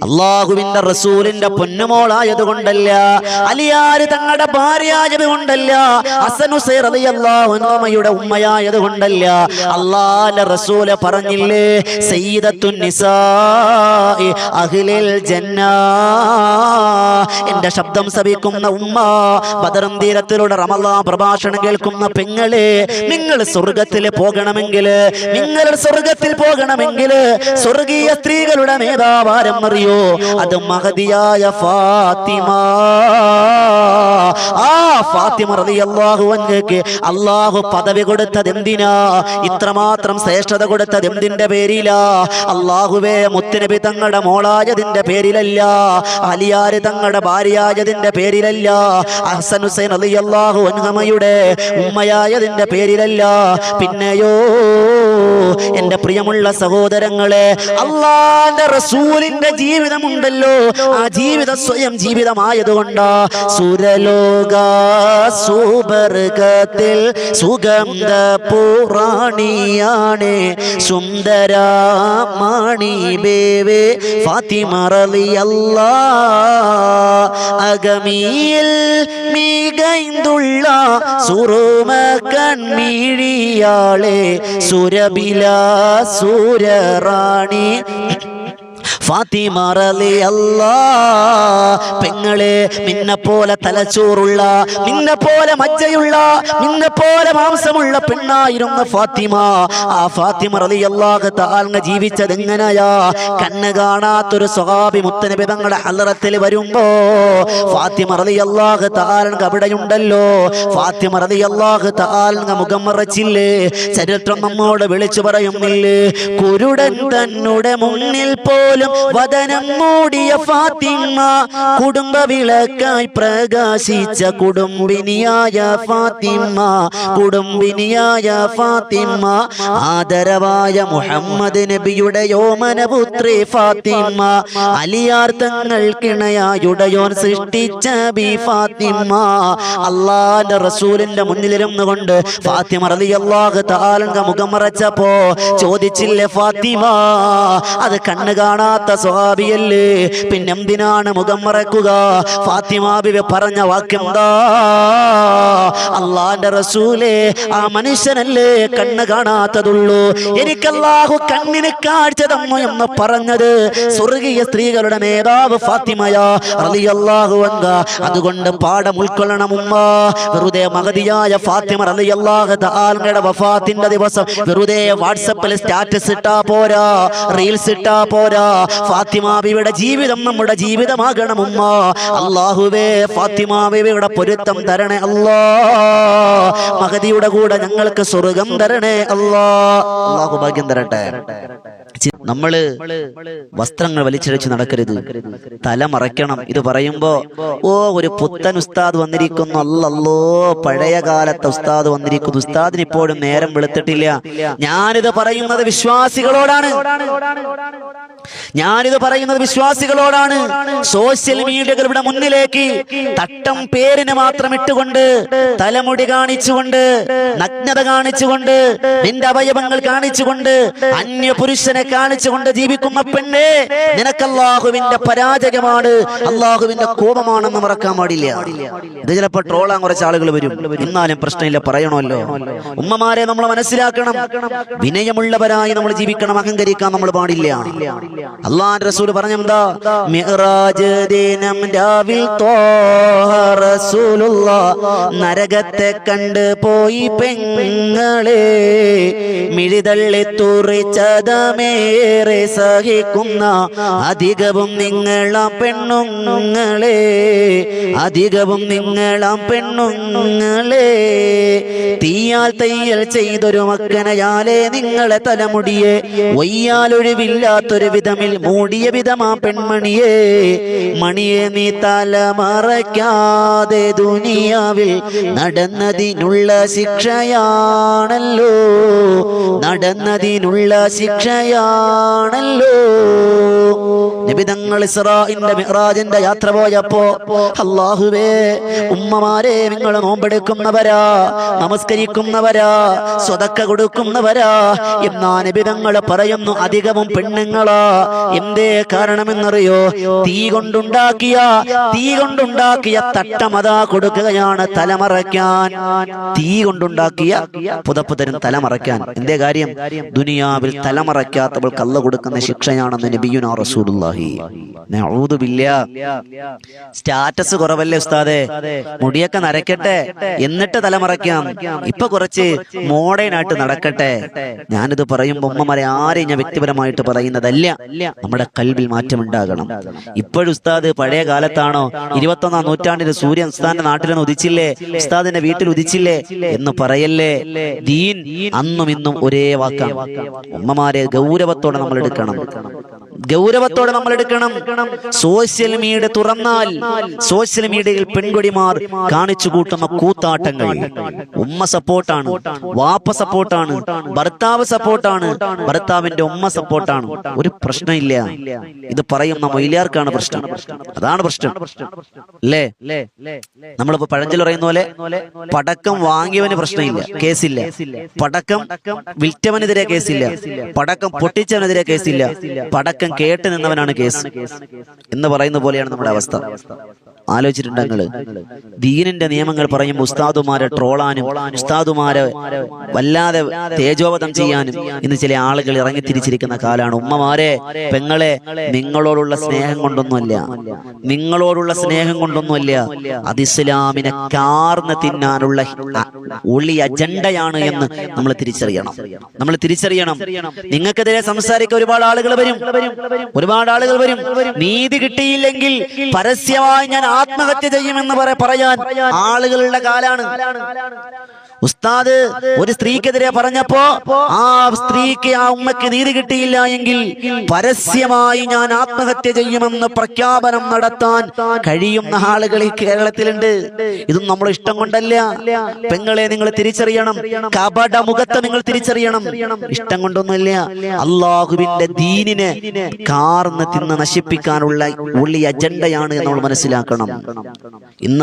അള്ളാഹുവിന്റെ റസൂലിന്റെ പൊന്നുമോളായത് കൊണ്ടല്ല അലിയാര് തങ്ങളുടെ ഭാര്യയായത് കൊണ്ടല്ല അള്ളാഹുനോമയുടെ ഉമ്മയായത് കൊണ്ടല്ല അള്ളാന്റെ റസൂൽ പറഞ്ഞില്ലേ സയ്യിദത്തു അഖിലിൽ ജന്ന. എന്റെ ശബ്ദം സഭിക്കുന്ന ഉമ്മ ബദറും തീരത്തിലൂടെ റമലാ പ്രഭാഷണം കേൾക്കുന്ന പെങ്ങളെ നിങ്ങൾ സ്വർഗത്തിൽ പോകണമെങ്കിൽ നിങ്ങൾ സ്വർഗത്തിൽ പോകണമെങ്കിൽ സ്വർഗീയ സ്ത്രീകളുടെ മേധാവാരം അറിയോ അത് മഹതിയായ ഫാത്തിമ. ആ ഫാത്തിമ റളിയല്ലാഹു അൻഹയ്ക്ക് അള്ളാഹു പദവി കൊടുത്തത് എന്തിനാ? ഇത്രമാത്രം ശ്രേഷ്ഠത കൊടുത്തത് എന്തിന്റെ പേരിലാ? അള്ളാഹുവേ മുത്തുനബി തങ്ങളുടെ മോളായതിന്റെ പേരിലല്ല. അലിയാര് തങ്ങളുടെ ഭാര്യയായതിന്റെ പേരിലല്ല. അഹ്സൻ ഹുസൈൻ അലിയല്ലാഹു അൻഹമയുടെ ഉമ്മയായതിന്റെ പേരിലല്ല. പിന്നെയോ? എന്റെ പ്രിയമുള്ള സഹോദരങ്ങളെ അള്ളാന്റെ റസൂലിന്റെ ജീവിതമുണ്ടല്ലോ. ആ ജീവിത സ്വയം ജീവിതമായതുകൊണ്ട് സുരലോക സൂപർഗത്തിൽ സുഗന്ധ പൂറാണിയാണ്. സുന്ദര മാണി ബേവേ ഫാത്തിമ അല്ല അഗമിയിൽ മികൈന്തുള്ള സുറുമ കൺമീഴിയാളെ സുരബില സൂരറാണി. ഫാത്തിമ റളിയല്ലാ പെങ്ങളെ നിന്നെ പോലെ തലച്ചോറുള്ള നിന്നെ പോലെ മജ്ജയുള്ള നിന്നെ പോലെ മാംസമുള്ള പെണ്ണായിരുന്ന ഫാത്തിമ. ആ ഫാത്തിമ റളിയല്ലാഹു താങ്ങ ജീവിച്ചത് എങ്ങനെയാ കണ്ണ് കാണാത്തൊരു സ്വഹാബി മുത്തനബി തങ്ങളുടെ ഹലറത്തിൽ വരുമ്പോ ഫാത്തിമ റളിയല്ലാഹു തആല അവിടെയുണ്ടല്ലോ. ഫാത്തിമ റളിയല്ലാഹു തആല മുഖം മറച്ചില്ലേ? ചരിത്രം നമ്മോട് വിളിച്ചു പറയുന്നില്ലേ? കുരുടൻ തന്നുടെ മുന്നിൽ പോലും വദനം മൂടിയ ഫാത്തിമ കുടുംബ വിളക്കായി പ്രകാശിച്ച കുടുംബിനിയായ ഫാത്തിമ കുടുംബിനിയായ ഫാത്തിമ ആദരവായ മുഹമ്മദ് നബിയുടെ യോമനപുത്രി ഫാത്തിമ അലിയാർത്ഥങ്ങൾ കിണയായുടയോൻ സൃഷ്ടിച്ച ബി ഫാത്തിമ അള്ളാന്റെ റസൂലിന്റെ മുന്നിലിരുന്നു കൊണ്ട് ഫാത്തിമ റളിയല്ലാഹു താലങ്ക മുഖം മറച്ചപ്പോ ചോദിച്ചില്ലേ ഫാത്തിമ അത് കണ്ണ് കാണാത്ത സ്വഹാബിയല്ലേ? പിന്നെന്തിനാണ് മുഖം മറക്കുക? ഫാത്തിമാബിവെ പറഞ്ഞ വാക്കെന്താ? അള്ളാന്റെ റസൂലേ ആ മനുഷ്യനല്ലേ കണ്ണ് കാണാത്തതുള്ളൂ. എനിക്കല്ലാഹു കണ്ണിന് കാഴ്ച തന്നു എന്ന് പറഞ്ഞത് സ്വർഗീയ സ്ത്രീകളുടെ നേതാവ് ഫാത്തിമയാ. റളിയല്ലാഹു അൻഹ. അതുകൊണ്ട് പാഠം ഉൾക്കൊള്ളണം ഉമ്മ. വെറുതെ മകതിയായ ഫാത്തിമ റളിയല്ലാഹു തആലയുടെ വഫാത്തിന്റെ ദിവസം വെറുതെ വാട്സപ്പിൽ സ്റ്റാറ്റസ് ഇട്ടാ പോരാ റീൽസ് ഇട്ടാ പോരാ ഫാത്തിമ ബിയുടെ ജീവിതം നമ്മുടെ ജീവിതമാകണം ഉമ്മ അള്ളാഹുവേ ഫാത്തിമ ബിയുടെ പൊരുത്തം തരണേ അല്ലോ. മഹതിയുടെ കൂടെ ഞങ്ങൾക്ക് സ്വർഗം തരണേ അല്ലോ. അള്ളാഹു ഭാഗ്യം തരട്ടെ. നമ്മൾ വസ്ത്രങ്ങൾ വലിച്ചഴിച്ച് നടക്കരുത്. തല മറയ്ക്കണം. ഇത് പറയുമ്പോ ഓ ഒരു പുത്തൻ ഉസ്താദ് വന്നിരിക്കുന്നു. അല്ലല്ലോ പഴയ കാലത്തെ ഉസ്താദ് വന്നിരിക്കുന്നു. ഉസ്താദിന് ഇപ്പോഴും നേരം വെളുത്തിട്ടില്ല. ഞാനിത് പറയുന്നത് വിശ്വാസികളോടാണ്. ഞാനിത് പറയുന്നത് വിശ്വാസികളോടാണ്. സോഷ്യൽ മീഡിയകളുടെ മുന്നിലേക്ക് തട്ടം പേരിന് മാത്രം ഇട്ടുകൊണ്ട് തലമുടി കാണിച്ചുകൊണ്ട് നഗ്നത കാണിച്ചുകൊണ്ട് നിന്റെ അവയവങ്ങൾ കാണിച്ചുകൊണ്ട് അന്യ പുരുഷനെ കാണിച്ചുകൊണ്ട് ജീവിക്കുന്ന പെണ്ണേ നിനക്ക് അള്ളാഹുവിന്റെ പരാജയമാണ് അള്ളാഹുവിന്റെ കോപമാണെന്ന് മറക്കാൻ പാടില്ല. ഇത് ചിലപ്പോ ട്രോളാൻ കുറച്ച് ആളുകൾ വരും. എന്നാലും പ്രശ്നമില്ല പറയണമല്ലോ. ഉമ്മമാരെ നമ്മൾ മനസ്സിലാക്കണം. വിനയമുള്ളവരായി നമ്മൾ ജീവിക്കണം അഹങ്കരിക്കാൻ നമ്മൾ പാടില്ല. അള്ളാൻ റസൂൽ പറഞ്ഞെന്താ? മിറാജ് ദിനം രാവിൽ റസൂലുള്ള നരകത്തെ കണ്ട് പോയി പെങ്ങളെ മിഴിതള്ളി തുറിച്ചതമേറെ സഹിക്കുന്ന അധികവും നിങ്ങളാം പെണ്ണുങ്ങളെ അധികവും നിങ്ങളാം പെണ്ണുങ്ങളെ. തീയാൽ തയ്യൽ ചെയ്തൊരു മക്കനയാലെ നിങ്ങളെ തലമുടിയെ. വയ്യാലൊഴിവില്ലാത്തൊരു വിധമിൽ മൂടിയ വിധമാ പെൺമണിയെ. മണിയെ നീ തലമറയ്ക്കാതെ ദുനിയാവിൽ നടന്നതിനുള്ള ശിക്ഷയാണല്ലോ. നടന്നതിനുള്ള ശിക്ഷയാണല്ലോ. നിബിതങ്ങൾ മിഹ്റാജിന്റെ യാത്ര പോയപ്പോ അള്ളാഹുവേ ഉമ്മമാരെ നിങ്ങൾ നോമ്പെടുക്കുന്നവരാ നമസ്കരിക്കുന്നവരാ സ്വതക്ക കൊടുക്കുന്നവരാ. എന്നാ പറയുന്നു അധികവും പെണ്ണുങ്ങളാ. എന്തേ കാരണമെന്നറിയോ? തീ കൊണ്ടുണ്ടാക്കിയ തീ കൊണ്ടുണ്ടാക്കിയ തട്ടമതാ കൊടുക്കുകയാണ് തലമറയ്ക്കാൻ. തീ കൊണ്ടുണ്ടാക്കിയ പുതപ്പ് തരും തലമറയ്ക്കാൻ. എന്തേ കാര്യം? ദുനിയാവിൽ തലമറയ്ക്കാത്തവൾ കള്ള കൊടുക്കുന്ന ശിക്ഷയാണെന്ന് നബിയുന റസൂലുള്ളാഹി. സ്റ്റാറ്റസ് കുറവല്ലേ ഉസ്താദേ? മുടിയൊക്കെ നരക്കട്ടെ എന്നിട്ട് തലമറയ്ക്കാം. ഇപ്പൊ കുറച്ച് മോഡേൺ ആയിട്ട് നടക്കട്ടെ. ഞാനിത് പറയുമ്പോ ഉമ്മമാരെ ആരെയും ഞാൻ വ്യക്തിപരമായിട്ട് പറയുന്നതല്ല. നമ്മുടെ കൽവിൽ മാറ്റം ഉണ്ടാകണം. ഇപ്പോഴും ഉസ്താദ് പഴയ കാലത്താണോ? ഇരുപത്തൊന്നാം നൂറ്റാണ്ടിൽ സൂര്യൻ ഉസ്താദിന്റെ നാട്ടിലൊന്ന് ഉദിച്ചില്ലേ? ഉസ്താദിന്റെ വീട്ടിൽ ഉദിച്ചില്ലേ? എന്ന് പറയല്ലേ? ദീൻ അന്നും ഇന്നും ഒരേ വാക്കാണ്. ഉമ്മമാരെ ഗൗരവത്തോടെ നമ്മൾ എടുക്കണം. ഗൗരവത്തോടെ നമ്മൾ എടുക്കണം. സോഷ്യൽ മീഡിയ തുറന്നാൽ സോഷ്യൽ മീഡിയയിൽ പെൺകുടിമാർ കാണിച്ചു കൂട്ടുന്ന കൂത്താട്ടങ്ങൾ. ഉമ്മ സപ്പോർട്ടാണ് വാപ്പ സപ്പോർട്ടാണ് ഭർത്താവ് സപ്പോർട്ടാണ് ഭർത്താവിന്റെ ഉമ്മ സപ്പോർട്ടാണ് ഒരു പ്രശ്നമില്ല. ഇത് പറയുന്ന മൊയിലാർക്കാണ് പ്രശ്നം. അതാണ് പ്രശ്നം. അല്ലേ? നമ്മളിപ്പോ പഴഞ്ചൽ പറയുന്ന പോലെ പടക്കം വാങ്ങിയവന് പ്രശ്നമില്ല കേസില്ല. പടക്കം വിൽറ്റവനെതിരെ കേസില്ല പടക്കം പൊട്ടിച്ചവനെതിരെ കേസില്ല പടക്കം കേട്ട് നിന്നവനാണ് കേസ് എന്ന് പറയുന്ന പോലെയാണ് നമ്മുടെ അവസ്ഥ. ആലോചിച്ചിട്ടുണ്ട് ദീനിന്റെ നിയമങ്ങൾ പറയും ഉസ്താദുമാരെ ട്രോളാനും ഉസ്താദുമാരെ വല്ലാതെ തേജോവധം ചെയ്യാനും ഇന്ന് ചില ആളുകൾ ഇറങ്ങി തിരിച്ചിരിക്കുന്ന കാലാണ് ഉമ്മമാരെ പെങ്ങളെ നിങ്ങളോടുള്ള സ്നേഹം കൊണ്ടൊന്നുമല്ല. നിങ്ങളോടുള്ള സ്നേഹം കൊണ്ടൊന്നുമല്ല. അത് ഇസ്ലാമിനെ കാർന്ന് തിന്നാനുള്ള ഒളി അജണ്ടയാണ് എന്ന് നമ്മൾ തിരിച്ചറിയണം. നമ്മൾ തിരിച്ചറിയണം. നിങ്ങൾക്കെതിരെ സംസാരിക്കാൻ ഒരുപാട് ആളുകൾ വരും. ഒരുപാട് ആളുകൾ വരും. നീതി കിട്ടിയില്ലെങ്കിൽ പരസ്യമായി ഞാൻ ആത്മഹത്യ ചെയ്യുമെന്ന് പറയാൻ ആളുകളുടെ കാലാണ്. ഉസ്താദ് ഒരു സ്ത്രീക്കെതിരെ പറഞ്ഞപ്പോ ആ സ്ത്രീക്ക് ആ ഉമ്മക്ക് നീതി കിട്ടിയില്ല എങ്കിൽ പരസ്യമായി ഞാൻ ആത്മഹത്യ ചെയ്യുമെന്ന് പ്രഖ്യാപനം നടത്താൻ കഴിയുന്ന ആളുകൾ ഈ കേരളത്തിലുണ്ട്. ഇതും നമ്മൾ ഇഷ്ടം കൊണ്ടല്ല. പെങ്ങളെ നിങ്ങൾ തിരിച്ചറിയണം. കപട മുഖത്തെ നിങ്ങൾ തിരിച്ചറിയണം. ഇഷ്ടം കൊണ്ടൊന്നുമില്ല. അള്ളാഹുവിന്റെ ദീനിനെ കാർന്ന് തിന്ന് നശിപ്പിക്കാനുള്ള ഉള്ളി അജണ്ടയാണ് നമ്മൾ മനസ്സിലാക്കണം. ഇന്ന്